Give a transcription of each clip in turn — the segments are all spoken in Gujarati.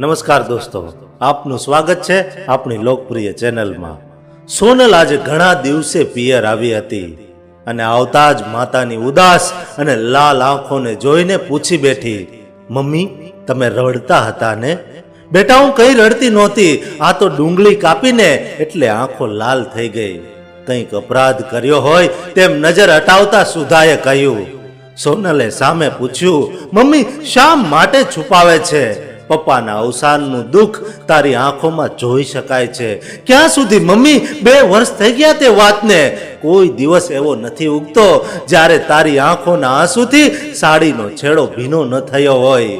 નમસ્કાર દોસ્તો, આપનું સ્વાગત છે આપણી લોકપ્રિય ચેનલમાં. સોનલ આજે ઘણા દિવસે પિયર આવી હતી અને આવતા જ માતાની ઉદાસ અને લાલ આંખોને જોઈને પૂછી બેઠી, મમ્મી, તમે રડતા હતા ને? બેટા, હું કઈ રડતી નહોતી. આ તો ડુંગળી કાપીને એટલે આંખો લાલ થઈ ગઈ. કંઈક અપરાધ કર્યો હોય તેમ નજર હટાવતા સુધાએ કહ્યું. સોનલે સામે પૂછ્યું, મમ્મી, શા માટે છુપાવે છે? પપ્પાના અવસાનનું દુઃખ તારી આંખોમાં જોઈ શકાય છે. ક્યાં સુધી, મમ્મી, બે વર્ષ થઈ ગયા તે વાતને? કોઈ દિવસ એવો નથી ઉગતો જ્યારે તારી આંખોના આંસુથી સાડીનો છેડો ભીનો ન થયો હોય.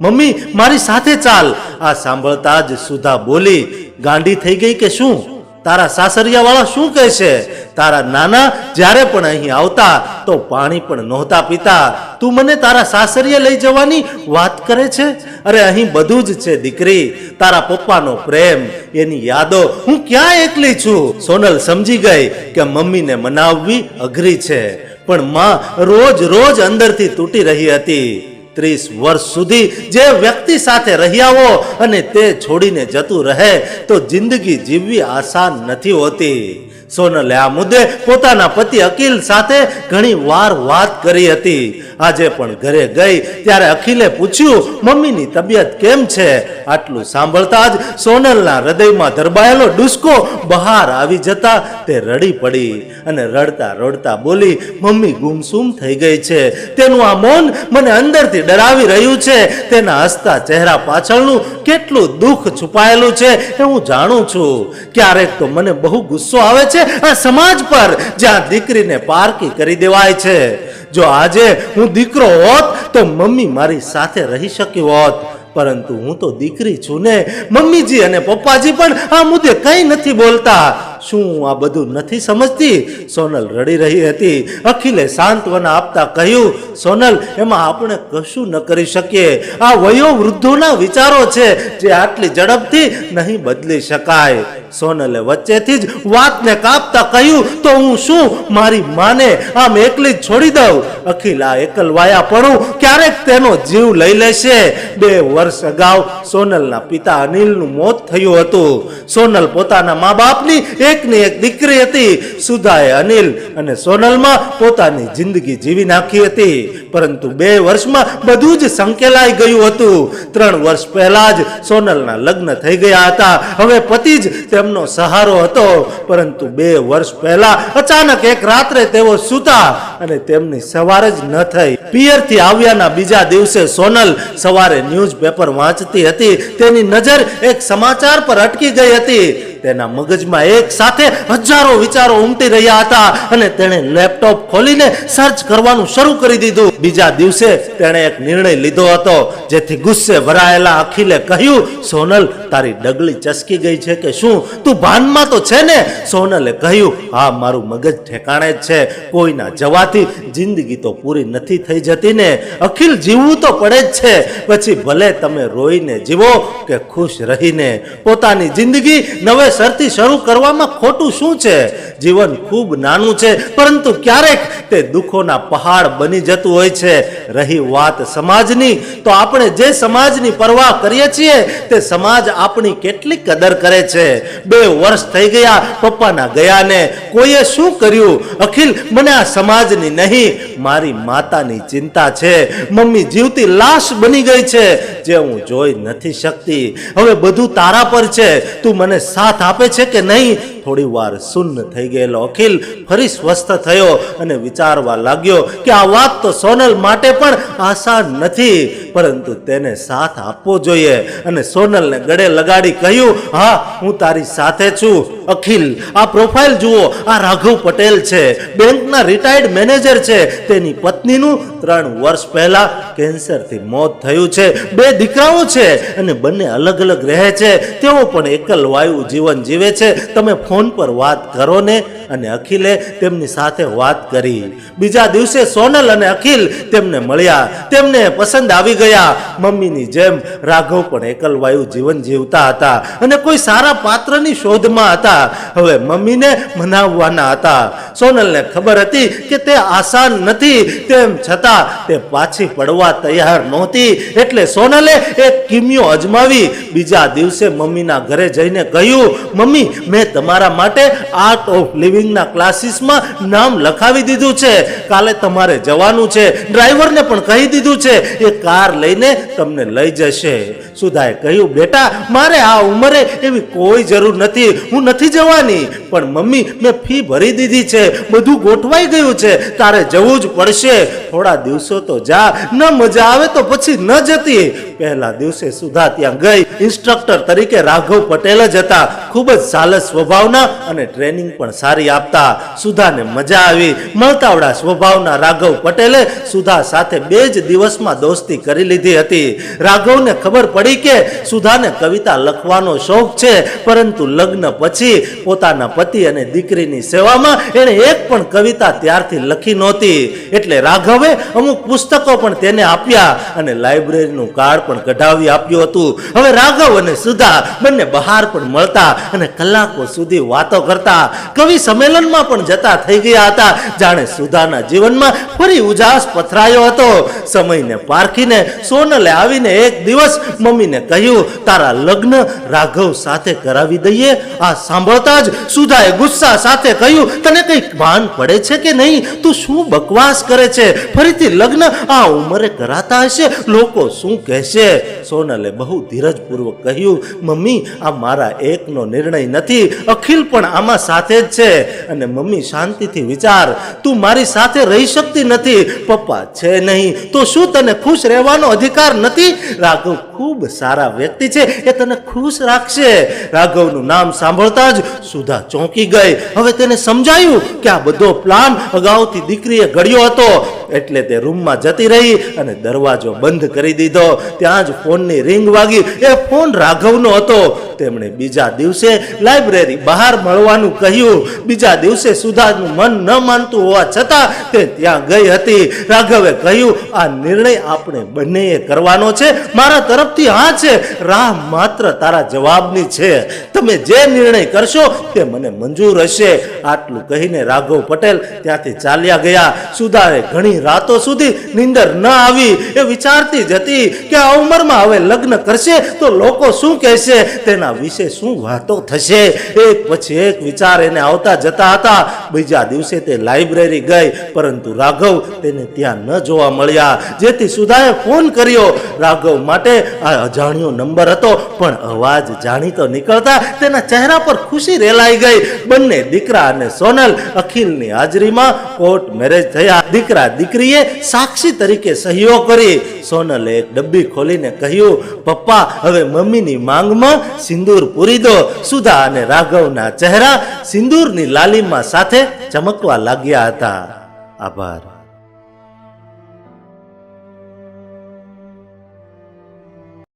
મમ્મી, મારી સાથે ચાલ. આ સાંભળતા જ સુધા બોલી, ગાંડી થઈ ગઈ કે શું? તારા સાસરિયા વાળા શું કહે છે? તારા નાના જ્યારે પણ અહીં આવતા, તો પાણી પણ નહોતા પીતા. તું મને તારા સાસરિયા લઈ જવાની વાત કરે છે? અરે, અહીં બધું જ છે, દીકરી. તારા પપ્પાનો પ્રેમ, એની યાદો. હું ક્યાં એકલી છું? સોનલ સમજી ગઈ કે મમ્મીને મનાવવી અઘરી છે. પણ માં રોજ રોજ અંદરથી તૂટી રહી હતી. ત્રીસ વર્ષ સુધી જે વ્યક્તિ સાથે રહ્યા હો અને તે છોડીને જતું રહે, તો જિંદગી જીવવી આસાન નથી હોતી. સોનલે આ મુદ્દે પોતાના પતિ અકિલ સાથે ઘણી વાર વાત કરી હતી. આજે પણ ઘરે ગઈ. ત્યારે અખિલે પૂછ્યું, મમ્મીની તબિયત કેમ છે? આટલું સાંભળતા જ સોનલના હૃદયમાં ધરબાયેલો ડુસકો બહાર આવી જતા તે રડી પડી અને રડતા રડતા બોલી, મમ્મી ગુમસુમ થઈ ગઈ છે. તેનું આ મૌન મને અંદરથી ડરાવી રહ્યું છે. તેના હસતા ચહેરા પાછળનું કેટલું દુઃખ છુપાયેલું છે એ હું જાણું છું. ક્યારેક તો મને બહુ ગુસ્સો આવે છે આ સમાજ પર, જ્યાં દીકરીને પારકી કરી દેવાય છે. જો આજે હું દીકરો હોત તો મમ્મી મારી સાથે રહી શક્યો હોત. પરંતુ હું તો દીકરી છું ને. મમ્મીજી અને પપ્પાજી પણ આ મુદ્દે કંઈ નથી બોલતા. શું આ બધું નથી સમજતી? સોનલ રડી રહી હતી. અખિલે સાંત્વના આપતા કહ્યું, સોનલ, એમાં આપણે કશું ન કરી શકીએ. આ વયો વૃદ્ધોના વિચારો છે જે આટલી ઝડપથી નહીં બદલી શકાય. સોનલે વચ્ચેથી જ વાતને કાપતા કહ્યું, તો હું શું? મારી માને આમ એકલી જ છોડી દઉં? અખિલ આ એકલવાયા પડું ક્યારેક તેનો જીવ લઈ લેશે. બે વર્ષ અગાઉ સોનલના પિતા અનિલનું મોત થયું હતું. સોનલ પોતાના મા બાપની એકની એક દીકરી હતી. સુધાએ અનિલ અને સોનલમાં પોતાની જિંદગી જીવી નાખી હતી. પરંતુ બે વર્ષમાં બધું જ સંકેલાઈ ગયું હતું. ત્રણ વર્ષ પહેલા જ સોનલના લગ્ન થઈ ગયા હતા. હવે પતિ જ તેમનો સહારો હતો. પરંતુ બે વર્ષ પહેલા અચાનક એક રાત્રે તેઓ સૂતા અને તેમની સવાર જ ન થઈ. પિયરથી આવ્યાના બીજા દિવસે સોનલ સવારે ન્યૂઝપેપર વાંચતી હતી. તેની નજર એક સમાચાર પર અટકી ગઈ હતી. તેના મગજમાં એક સાથે હજારો વિચારો ઉમટી રહ્યા હતા અને તેણે લેપટોપ ખોલીને સર્ચ કરવાનું શરૂ કરી દીધું. બીજા દિવસે તેણે એક નિર્ણય લીધો હતો, જેથી ગુસ્સે ભરાયેલા અખિલે કહ્યું, સોનલ, તારી ડગલી ચસકી ગઈ છે કે શું? તું ભાનમાં તો છે ને? સોનલે કહ્યું, હા, મારું મગજ ઠેકાણે જ છે. કોઈના જવાથી જિંદગી તો પૂરી નથી થઈ જતી ને. અખિલ જીવવું તો પડે જ છે. પછી ભલે તમે રોઈને જીવો કે ખુશ રહીને, પોતાની જિંદગી નવેસરથી શરૂ કરવામાં ખોટું શું છે? જીવન ખૂબ નાનું છે, પરંતુ ક્યારેક તે દુઃખોના પહાડ બની જતું હોય છે. રહી વાત સમાજની, તો આપણે જે સમાજની પરવાહ કરીએ છીએ, તે સમાજ આપણી કેટલી કદર કરે છે? બે વર્ષ થઈ ગયા, પપ્પાના ગયાને. કોઈએ શું કર્યું? અખિલ, મને આ સમાજની નહીં, મારી માતાની ચિંતા છે. મમ્મી જીવતી લાશ બની ગઈ છે, જે હું જોઈ નથી શકતી. હવે બધું તારા પર છે. તું મને સાથ આપે છે કે નહીં? થોડી વાર શૂન્ય થઈ ગયેલો અખિલ ફરી સ્વસ્થ થયો અને વિચારવા લાગ્યો કે આ વાત તો સોનલ માટે પણ આસાન નથી, પરંતુ તેને સાથ આપવો જોઈએ. અને સોનલને ગળે લગાડી કહ્યું, હા, હું તારી સાથે છું. અખિલ, આ પ્રોફાઇલ જુઓ, આ રાઘવ પટેલ છે. બેંકના રિટાયર્ડ મેનેજર છે. તેની પત્નીનું ત્રણ વર્ષ પહેલા કેન્સરથી મોત થયું છે. બે દીકરાઓ છે અને બંને અલગ અલગ રહે છે. તેઓ પણ એકલ વાયુ જીવન જીવે છે. તમે ફોન પર વાત કરો ને અને અખિલે તેમની સાથે વાત કરી. બીજા દિવસે સોનલ અને અખિલ તેમને મળ્યા. તેમને પસંદ આવી ગયા. મમ્મીની જેમ રાઘવ પણ એકલવાયુ જીવન જીવતા હતા અને કોઈ સારા પાત્રની શોધમાં હતા. હવે મમ્મીને મનાવવાના હતા. સોનલને ખબર હતી કે તે આસાન નથી. તેમ છતાં તે પાછી પડવા તૈયાર નહોતી. એટલે સોનલે એક કિમિયો અજમાવી. બીજા દિવસે મમ્મીના ઘરે જઈને કહ્યું, મમ્મી, મેં તમારા માટે આર્ટ ઓફ લિવિંગના ક્લાસીસમાં નામ લખાવી દીધું છે. કાલે તમારે જવાનું છે. ડ્રાઈવરને પણ કહી દીધું છે. એ કાર લઈને તમને લઈ જશે. સુધાએ કહ્યું, બેટા, મારે આ ઉંમરે એવી કોઈ જરૂર નથી. હું નથી જવાની. પણ મમ્મી, મેં ફી ભરી દીધી છે. બધું ગોઠવાઈ ગયું છે. તારે જવું જ પડશે. થોડા દિવસો તો જા. ન મજા આવે તો પછી ન જતી. પહેલા દિવસે સુધા ત્યાં ગઈ. ઇન્સ્ટ્રક્ટર તરીકે રાઘવ પટેલ જ હતા. ખૂબ જ સાલસ સ્વભાવના અને ટ્રેનિંગ પણ સારી આપતા. સુધાને મજા આવી. મળતાવડા સ્વભાવના રાઘવ પટેલે સુધા સાથે બે જ દિવસમાં દોસ્તી કરી લીધી હતી. રાઘવને ખબર પડી કે સુધાને કવિતા લખવાનો શોખ છે, પરંતુ લગ્ન પછી પોતાના પતિ અને દીકરીની સેવામાં એણે એક પણ કવિતા ત્યારથી લખી નહોતી. એટલે રાઘવે અમુક પુસ્તકો પણ તેને આપ્યા અને લાઇબ્રેરીનું કાર્ડ પણ કઢાવી આપ્યું હતું. હવે રાઘવ અને સુધા બંને બહાર પણ મળતા અને કલાકો સુધી વાતો કરતા. કવિ સંમેલનમાં પણ જતા થઈ ગયા હતા. જાણે સુધાના જીવનમાં ફરી ઉજાસ પથરાયો હતો. સમયને પારખીને સોનલે આવીને એક દિવસ મમ્મીને કહ્યું, તારા લગ્ન રાઘવ સાથે કરાવી દઈએ. આ સાંભળતા જ સુધાએ ગુસ્સા સાથે કહ્યું, તને કંઈક ભાન પડે છે કે નહીં? તું શું બકવાસ કરે છે? ફરીથી લગ્ન આ ઉંમરે કરાતા હશે? લોકો શું કહેશે? સોનલે બહુ ધીરજપૂર્વક કહ્યું, મમ્મી, આ મારા એકનો નિર્ણય નથી. અખિલ પણ આમાં સાથે જ છે. અને મમ્મી શાંતિથી વિચાર, તું મારી સાથે રહી શકતી નથી. પપ્પા છે નહીં. તો શું તને ખુશ રહેવાનો અધિકાર નથી? રાઘવ ખૂબ સારા વ્યક્તિ છે એ તને ખુશ રાખશે. રાઘવનું નામ સાંભળતા જ સુધા ચોંકી ગઈ. હવે તેને સમજાયું કે આ બધો પ્લાન અગાઉથી દીકરીએ ઘડ્યો હતો. એટલે તે રૂમમાં જતી રહી અને દરવાજો બંધ કરી દીધો. ત્યાં જ ફોનની રિંગ વાગી. એ ફોન રાઘવનો હતો. તેમણે બીજા દિવસે લાઇબ્રેરી બહાર મળવાનું કહ્યું. બીજા દિવસે સુધાનું મન ન માનતું હોવા છતાં તે ત્યાં ગઈ હતી. રાઘવે કહ્યું, આ નિર્ણય આપણે બંનેએ કરવાનો છે. મારા તરફથી હા છે. રાહ માત્ર તારા જવાબની છે. તમે જે નિર્ણય કરશો તે મને મંજૂર હશે. આટલું કહીને રાઘવ પટેલ ત્યાંથી ચાલ્યા ગયા. સુધાએ ઘણી રાતો સુધી નીંદર ન આવી. એ વિચારતી જ હતી કે આ ઉંમરમાં હવે લગ્ન કરશે તો લોકો શું કહેશે? તેના વિશે શું વાતો થશે? એક પછી એક વિચાર એને આવતા જતા હતા. બીજા દિવસે તે લાઇબ્રેરી ગઈ, પરંતુ રાઘવ તેને ત્યાં ન જોવા મળ્યા. જેથી સુધાએ ફોન કર્યો. રાઘવ માટે આ અજાણ્યો નંબર હતો, પણ અવાજ જાણીતો નીકળતા તેના ચહેરા પર ખુશી રેલાઈ ગઈ. બંને દીકરા અને સોનલ અખિલની હાજરીમાં કોર્ટ મેરેજ થયા. દીકરા દીકરીએ સાક્ષી તરીકે સહીઓ કરી. સોનલે એક ડબ્બી ખોલીને કહ્યું, પપ્પા, હવે મમ્મીની માંગમાં સિંદૂર પૂરી દો. સુધા અને રાઘવના ચહેરા સિંદૂરની લાલીમાં સાથે ચમકવા લાગ્યા હતા. આભાર.